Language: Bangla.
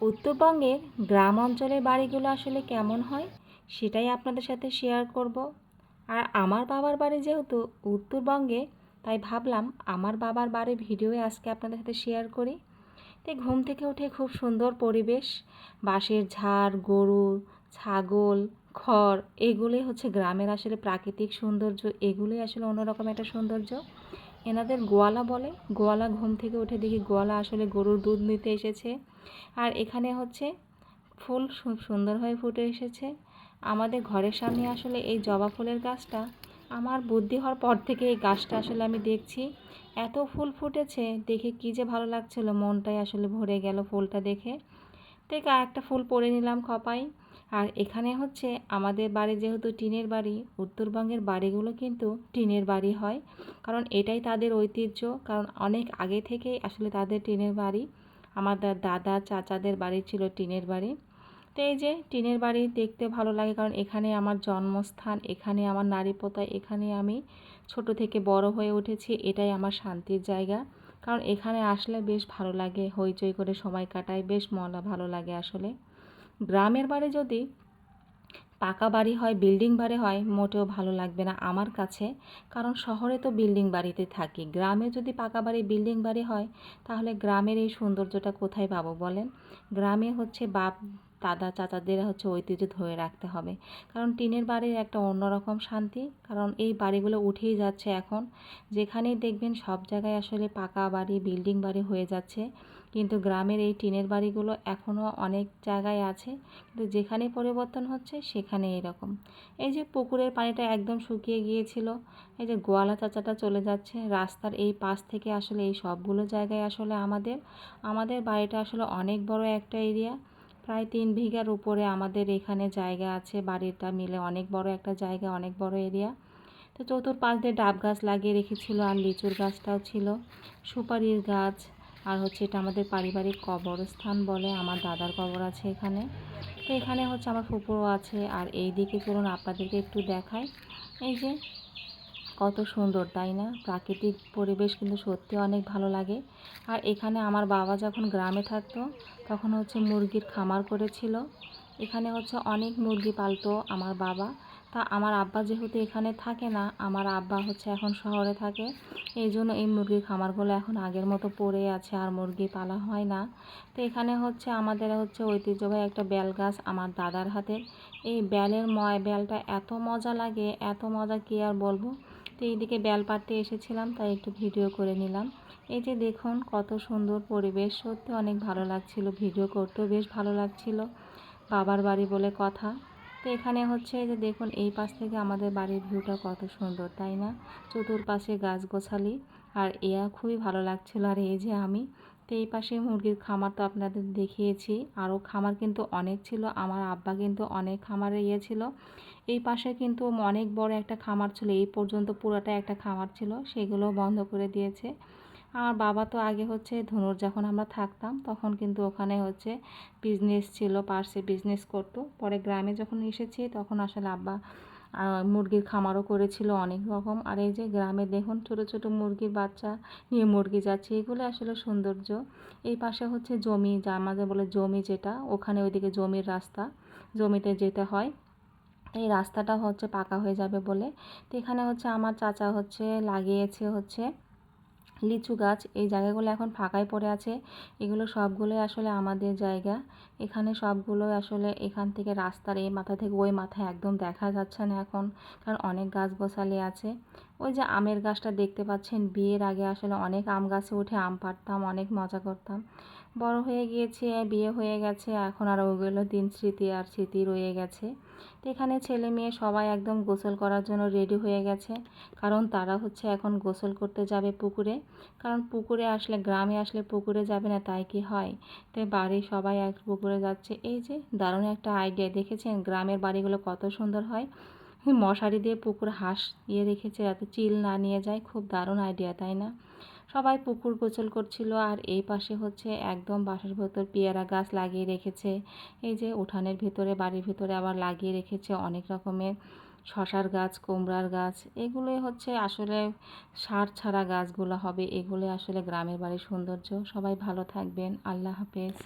উত্তরবঙ্গের গ্রাম অঞ্চলের বাড়িগুলো আসলে কেমন হয় সেটাই আপনাদের সাথে শেয়ার করব। আর আমার বাবার বাড়ি যেহেতু উত্তরবঙ্গে, তাই ভাবলাম আমার বাবার বাড়ির ভিডিও আজকে আপনাদের সাথে শেয়ার করি। তাই ঘুম থেকে উঠে খুব সুন্দর পরিবেশ, বাঁশের ঝাড়, গরু, ছাগল, খড়, এগুলোই হচ্ছে গ্রামের আসলে প্রাকৃতিক সৌন্দর্য, এগুলোই আসলে অন্যরকম একটা সৌন্দর্য। এনাদের গোয়ালা বলে। গোয়ালা ঘুম থেকে উঠে দেখি গোয়ালা আসলে গরুর দুধ নিতে এসেছে। আর এখানে হচ্ছে ফুল খুব সুন্দরভাবে ফুটে এসেছে। আমাদের ঘরের সামনে আসলে এই জবা ফুলের গাছটা, আমার বুদ্ধি হওয়ার পর থেকে এই গাছটা আসলে আমি দেখছি। এত ফুল ফুটেছে, দেখে কী যে ভালো লাগছিল। মনটাই আসলে ভরে গেল ফুলটা দেখে। তো একটা ফুল পরে নিলাম খপাই আর এখানে হচ্ছে আমাদের বাড়ি যেহেতু টিনের বাড়ি, উত্তরবঙ্গের বাড়িগুলো কিন্তু টিনের বাড়ি হয়। কারণ এটাই তাদের ঐতিহ্য। কারণ অনেক আগে থেকেই আসলে তাদের টিনের বাড়ি। আমাদের দাদা, চাচাদের বাড়ি ছিল টিনের বাড়ি। তো এই যে টিনের বাড়ি দেখতে ভালো লাগে কারণ এখানে আমার জন্মস্থান, এখানে আমার নারী পোতা, এখানে আমি ছোট থেকে বড় হয়ে উঠেছি, এটাই আমার শান্তির জায়গা। কারণ এখানে আসলে বেশ ভালো লাগে, হইচই করে সময় কাটায় বেশ মজা ভালো লাগে আসলে। গ্রামের বাড়ি যদি পাকা বাড়ি হয়, বিল্ডিং বাড়ি হয়, মোটেও ভালো লাগবে না আমার কাছে। কারণ শহরে তো বিল্ডিং বাড়িতে থাকি। গ্রামে যদি পাকা বাড়ি, বিল্ডিং বাড়ি হয়, তাহলে গ্রামের এই সৌন্দর্যটা কোথায় পাবো বলেন? গ্রামে হচ্ছে বাপ, দাদা, চাচাদের হচ্ছে ঐতিহ্য ধরে রাখতে হবে। কারণ টিনের বাড়ির একটা অন্যরকম শান্তি। কারণ এই বাড়িগুলো উঠেই যাচ্ছে এখন। যেখানেই দেখবেন সব জায়গায় আসলে পাকা বাড়ি, বিল্ডিং বাড়ি হয়ে যাচ্ছে। কিন্তু গ্রামের এই টিনের বাড়িগুলো এখনও অনেক জায়গায় আছে, কিন্তু যেখানে পরিবর্তন হচ্ছে সেখানে এরকম। এই যে পুকুরের পানিটা একদম শুকিয়ে গিয়েছিল, এই যে গোয়ালা চাচাটা চলে যাচ্ছে, রাস্তার এই পাশ থেকে আসলে এই সবগুলো জায়গায় আসলে আমাদের আমাদের বাড়িটা আসলে অনেক বড় একটা এরিয়া। প্রায় তিন বিঘার উপরে আমাদের এখানে জায়গা আছে, বাড়িটা মিলে অনেক বড় একটা জায়গা, অনেক বড় এরিয়া। তো চতুর্পাশ দিয়ে ডাব গাছ লাগিয়ে রেখেছিল আর লিচুর গাছটাও ছিল। সুপারির গাছ আর হচ্ছে এটা আমাদের পারিবারিক কবরস্থান বলে আমার দাদার কবর আছে এখানে। তো এখানে হচ্ছে আমার ফুপুরও আছে আর এই দিকে চলুন আপনাদেরকে একটু দেখাই। এই যে, কত সুন্দর, তাই না? প্রাকৃতিক পরিবেশ কিন্তু সত্যি অনেক ভালো লাগে। আর এখানে আমার বাবা যখন গ্রামে থাকতো, তখন হচ্ছে মুরগির খামার করেছিল। এখানে হচ্ছে অনেক মুরগি পালতো আমার বাবা। তা আমার আব্বা যেহেতু এখানে থাকে না, আমার আব্বা হচ্ছে এখন শহরে থাকে, এই জন্য এই মুরগির খামারগুলো এখন আগের মতো পড়ে আছে আর মুরগি পালা হয় না। তো এখানে হচ্ছে আমাদের হচ্ছে ঐতিহ্যবাহী একটা বেল গাছ আমার দাদার হাতের। এই বেলের ময় বেলটা এত মজা লাগে, এত মজা কি আর বলব? তো এইদিকে বেল পাড়তে এসেছিলাম, তাই একটু ভিডিও করে নিলাম। এই যে দেখুন কত সুন্দর পরিবেশ, সত্যি অনেক ভালো লাগছিল ভিডিও করতেও, বেশ ভালো লাগছিল। বাবার বাড়ি বলে কথা। তো এখানে হচ্ছে যে দেখুন, এই পাশ থেকে আমাদের বাড়ির ভিউটা কত সুন্দর, তাই না? চতুর্পাশে গাছ গোছালি আর এয়া খুবই ভালো লাগছিল। আর এই যে আমি, তো এই পাশে মুরগির খামার তো আপনাদের দেখিয়েছি। আরও খামার কিন্তু অনেক ছিল, আমার আব্বা কিন্তু অনেক খামারে ইয়ে ছিল। এই পাশে কিন্তু অনেক বড় একটা খামার ছিল, এই পর্যন্ত পুরোটা একটা খামার ছিল, সেগুলো বন্ধ করে দিয়েছে। আমার বাবা তো আগে হচ্ছে ধনুর যখন আমরা থাকতাম, তখন কিন্তু ওখানে হচ্ছে বিজনেস ছিল, পার্সে বিজনেস করতো। পরে গ্রামে যখন এসেছি, তখন আসলে আব্বা মুরগির খামারও করেছিল অনেক রকম। আর এই যে গ্রামে দেখুন, ছোট ছোট মুরগির বাচ্চা নিয়ে মুরগি যাচ্ছে, এগুলো আসলে সৌন্দর্য। এই পাশে হচ্ছে জমি, যা আমাদের বলে জমি যেটা, ওখানে ওইদিকে জমির রাস্তা, জমিতে যেতে হয়। এই রাস্তাটা হচ্ছে পাকা হয়ে যাবে বলে। তো এখানে হচ্ছে আমার চাচা হচ্ছে লাগিয়েছে হচ্ছে লিচু গাছ, এই জায়গাগুলো এখন ফাঁকাই পড়ে আছে। এগুলো সবগুলোই আসলে আমাদের জায়গা। এখানে সবগুলো আসলে এখান থেকে রাস্তার এই মাথা থেকে ওই মাথায় একদম দেখা যাচ্ছে না এখন, কারণ অনেক গাছ গোছালি আছে। ওই যে আমের গাছটা দেখতে পাচ্ছেন, বিয়ের আগে আসলে অনেক আম গাছে উঠে আম পাড়তাম, অনেক মজা করতাম। বড় হয়ে গিয়েছে, বিয়ে হয়ে গেছে, এখন আর ওগুলো দিন স্মৃতি আর স্মৃতি রয়ে গেছে। তো এখানে ছেলে মেয়ে সবাই একদম গোসল করার জন্য রেডি হয়ে গেছে, কারণ তারা হচ্ছে এখন গোসল করতে যাবে পুকুরে। কারণ পুকুরে আসলে, গ্রামে আসলে পুকুরে যাবে না, তাই কি হয়? তাই বাড়ির সবাই এক পুকুরে যাচ্ছে। এই যে দারুণ একটা আইডিয়া দেখেছেন? গ্রামের বাড়িগুলো কত সুন্দর হয়। মশারি দিয়ে পুকুর হাঁস ইয়ে রেখেছে যাতে চিল না নিয়ে যায়, খুব দারুণ আইডিয়া তাই না? সবাই পুকুর গোসল করছিল আর এই পাশে হচ্ছে একদম বাসার ভেতর পেয়ারা গাছ লাগিয়ে রেখেছে। এই যে উঠানের ভেতরে, বাড়ির ভেতরে আবার লাগিয়ে রেখেছে অনেক রকমের শশার গাছ, কুমড়ার গাছ। এগুলোই হচ্ছে আসলে সার ছাড়া গাছগুলো হবে এগুলো আসলে গ্রামের বাড়ির সৌন্দর্য। সবাই ভালো থাকবেন, আল্লাহ হাফেজ।